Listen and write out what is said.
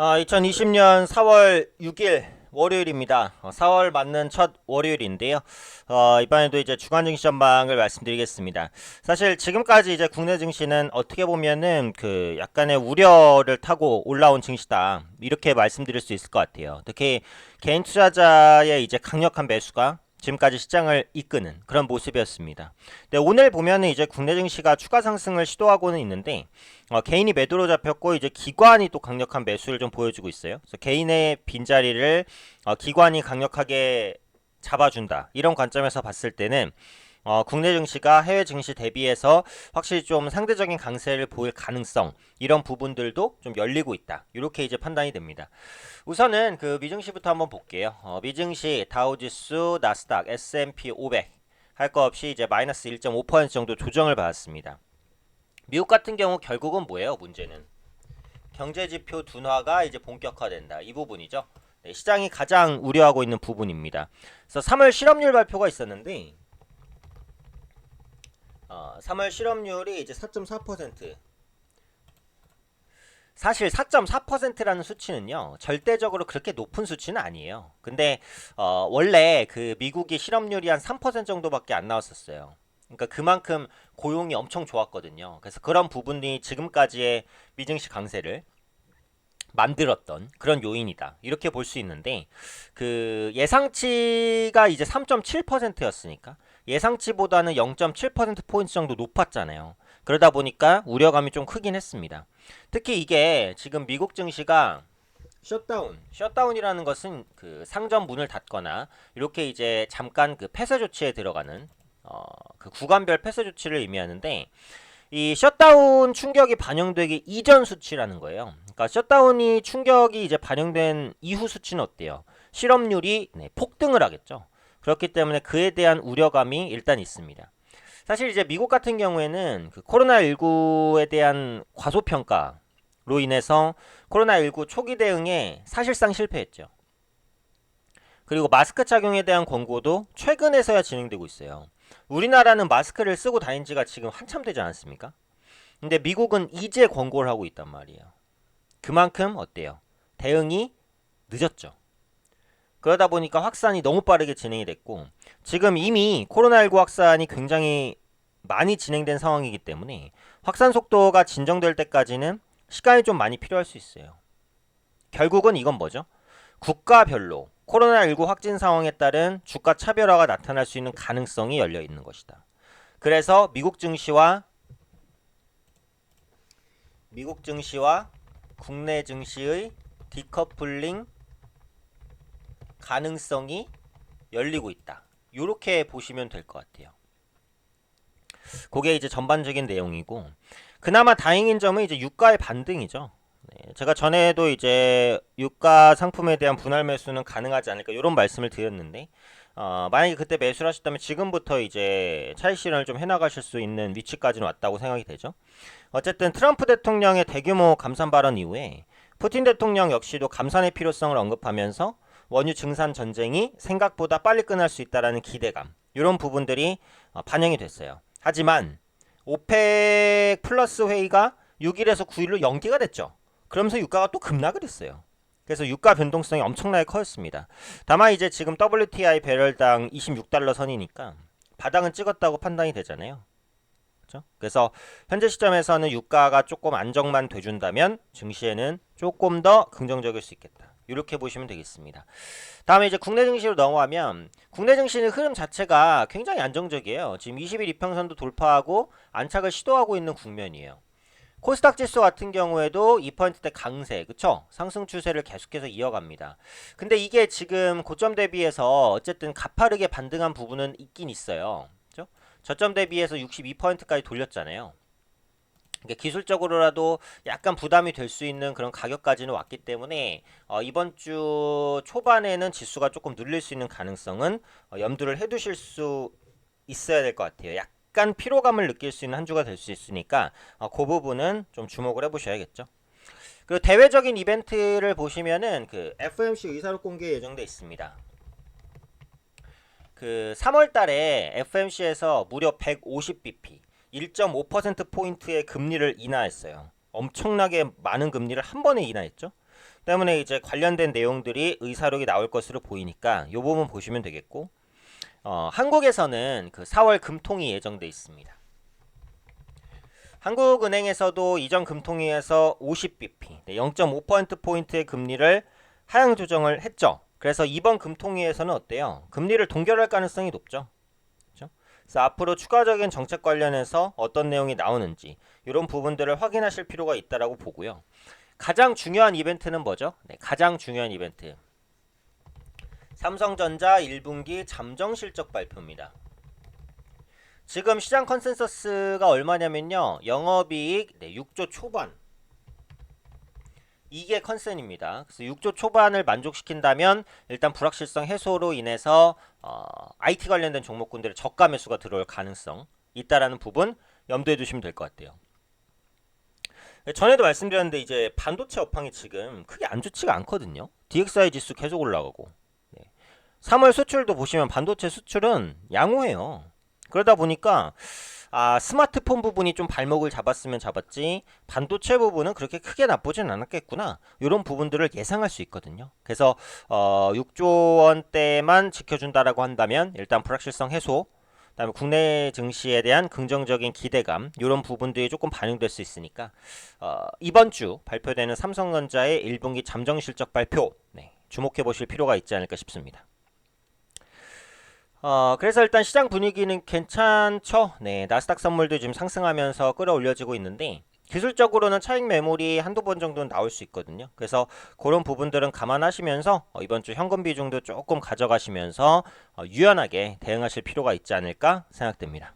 아, 2020년 4월 6일 월요일입니다. 어, 4월 맞는 첫 월요일인데요. 어, 이번에도 이제 주간 증시 전망을 말씀드리겠습니다. 사실 지금까지 이제 국내 증시는 어떻게 보면은 그 약간의 우려를 타고 올라온 증시다. 이렇게 말씀드릴 수 있을 것 같아요. 특히 개인 투자자의 이제 강력한 매수가 지금까지 시장을 이끄는 그런 모습이었습니다. 근데 오늘 보면은 이제 국내 증시가 추가 상승을 시도하고는 있는데 어, 개인이 매도로 잡혔고 이제 기관이 또 강력한 매수를 좀 보여주고 있어요. 그래서 개인의 빈자리를 어, 기관이 강력하게 잡아준다 이런 관점에서 봤을 때는 어, 국내 증시가 해외 증시 대비해서 확실히 좀 상대적인 강세를 보일 가능성 이런 부분들도 좀 열리고 있다 이렇게 이제 판단이 됩니다. 우선은 그 미증시부터 한번 볼게요. 어, 미증시 다우지수 나스닥 S&P 500 할 거 없이 이제 마이너스 1.5% 정도 조정을 받았습니다. 미국 같은 경우 결국은 뭐예요? 문제는 경제 지표 둔화가 이제 본격화된다. 이 부분이죠. 네, 시장이 가장 우려하고 있는 부분입니다. 그래서 3월 실업률 발표가 있었는데 어, 3월 실업률이 이제 4.4%. 사실 4.4%라는 수치는요, 절대적으로 그렇게 높은 수치는 아니에요. 근데, 어, 원래 그 미국의 실업률이 한 3% 정도밖에 안 나왔었어요. 그러니까 그만큼 고용이 엄청 좋았거든요. 그래서 그런 부분이 지금까지의 미증시 강세를 만들었던 그런 요인이다. 이렇게 볼 수 있는데, 그 예상치가 이제 3.7%였으니까, 예상치보다는 0.7%포인트 정도 높았잖아요. 그러다 보니까 우려감이 좀 크긴 했습니다. 특히 이게 지금 미국 증시가 셧다운, 셧다운이라는 것은 그 상점 문을 닫거나 이렇게 이제 잠깐 그 폐쇄 조치에 들어가는 어, 그 구간별 폐쇄 조치를 의미하는데 이 셧다운 충격이 반영되기 이전 수치라는 거예요. 그러니까 셧다운이 충격이 이제 반영된 이후 수치는 어때요? 실업률이 네, 폭등을 하겠죠. 그렇기 때문에 그에 대한 우려감이 일단 있습니다. 사실 이제 미국 같은 경우에는 그 코로나19에 대한 과소평가로 인해서 코로나19 초기 대응에 사실상 실패했죠. 그리고 마스크 착용에 대한 권고도 최근에서야 진행되고 있어요. 우리나라는 마스크를 쓰고 다닌 지가 지금 한참 되지 않았습니까? 근데 미국은 이제 권고를 하고 있단 말이에요. 그만큼 어때요? 대응이 늦었죠. 그러다 보니까 확산이 너무 빠르게 진행이 됐고 지금 이미 코로나19 확산이 굉장히 많이 진행된 상황이기 때문에 확산 속도가 진정될 때까지는 시간이 좀 많이 필요할 수 있어요. 결국은 이건 뭐죠? 국가별로 코로나19 확진 상황에 따른 주가 차별화가 나타날 수 있는 가능성이 열려 있는 것이다. 그래서 미국 증시와 미국 증시와 국내 증시의 디커플링 가능성이 열리고 있다. 이렇게 보시면 될 것 같아요. 그게 이제 전반적인 내용이고 그나마 다행인 점은 이제 유가의 반등이죠. 네, 제가 전에도 이제 유가 상품에 대한 분할 매수는 가능하지 않을까 이런 말씀을 드렸는데 어, 만약에 그때 매수를 하셨다면 지금부터 이제 차익 실현을 좀 해나가실 수 있는 위치까지는 왔다고 생각이 되죠. 어쨌든 트럼프 대통령의 대규모 감산 발언 이후에 푸틴 대통령 역시도 감산의 필요성을 언급하면서 원유 증산 전쟁이 생각보다 빨리 끝날 수 있다라는 기대감 이런 부분들이 어, 반영이 됐어요. 하지만 오펙 플러스 회의가 6일에서 9일로 연기가 됐죠. 그러면서 유가가 또 급락을 했어요. 그래서 유가 변동성이 엄청나게 커졌습니다. 다만 이제 지금 WTI 배럴당 26달러 선이니까 바닥은 찍었다고 판단이 되잖아요. 그렇죠? 그래서 현재 시점에서는 유가가 조금 안정만 돼준다면 증시에는 조금 더 긍정적일 수 있겠다. 이렇게 보시면 되겠습니다. 다음에 이제 국내 증시로 넘어가면 국내 증시는 흐름 자체가 굉장히 안정적이에요. 지금 20일 이평선도 돌파하고 안착을 시도하고 있는 국면이에요. 코스닥 지수 같은 경우에도 2%대 강세, 그쵸? 상승 추세를 계속해서 이어갑니다. 근데 이게 지금 고점 대비해서 어쨌든 가파르게 반등한 부분은 있긴 있어요. 그죠? 저점 대비해서 62%까지 돌렸잖아요. 기술적으로라도 약간 부담이 될 수 있는 그런 가격까지는 왔기 때문에 어, 이번 주 초반에는 지수가 조금 눌릴 수 있는 가능성은 어, 염두를 해두실 수 있어야 될 것 같아요. 약간 피로감을 느낄 수 있는 한 주가 될 수 있으니까 어, 그 부분은 좀 주목을 해보셔야겠죠. 그리고 대외적인 이벤트를 보시면은 그 FMC 의사록 공개 예정돼 있습니다. 그 3월 달에 FMC에서 무려 150bp 1.5%포인트의 금리를 인하했어요. 엄청나게 많은 금리를 한 번에 인하했죠. 때문에 이제 관련된 내용들이 의사록이 나올 것으로 보이니까 요 부분 보시면 되겠고 어, 한국에서는 그 4월 금통이 예정돼 있습니다. 한국은행에서도 이전 금통위에서 50bp, 0.5% 포인트의 금리를 하향 조정을 했죠. 그래서 이번 금통위에서는 어때요? 금리를 동결할 가능성이 높죠. 그래서 앞으로 추가적인 정책 관련해서 어떤 내용이 나오는지 이런 부분들을 확인하실 필요가 있다라고 보고요. 가장 중요한 이벤트는 뭐죠? 네, 가장 중요한 이벤트. 삼성전자 1분기 잠정 실적 발표입니다. 지금 시장 컨센서스가 얼마냐면요. 영업이익 네, 6조 초반. 이게 컨센입니다. 그래서 6조 초반을 만족시킨다면 일단 불확실성 해소로 인해서 어, IT 관련된 종목군들의 저가 매수가 들어올 가능성 있다라는 부분 염두에 두시면 될 것 같아요. 네, 전에도 말씀드렸는데 이제 반도체 업황이 지금 크게 안 좋지가 않거든요. DXI 지수 계속 올라가고. 네. 3월 수출도 보시면 반도체 수출은 양호해요. 그러다 보니까 아, 스마트폰 부분이 좀 발목을 잡았으면 잡았지 반도체 부분은 그렇게 크게 나쁘진 않았겠구나 이런 부분들을 예상할 수 있거든요 그래서 어, 6조 원대만 지켜준다라고 한다면 일단 불확실성 해소 그다음에 국내 증시에 대한 긍정적인 기대감 이런 부분들이 조금 반영될 수 있으니까 어, 이번 주 발표되는 삼성전자의 1분기 잠정 실적 발표 네, 주목해 보실 필요가 있지 않을까 싶습니다. 어, 그래서 일단 시장 분위기는 괜찮죠. 네, 나스닥 선물도 지금 상승하면서 끌어올려지고 있는데 기술적으로는 차익 매물이 한두 번 정도는 나올 수 있거든요. 그래서 그런 부분들은 감안하시면서 어, 이번 주 현금 비중도 조금 가져가시면서 어, 유연하게 대응하실 필요가 있지 않을까 생각됩니다.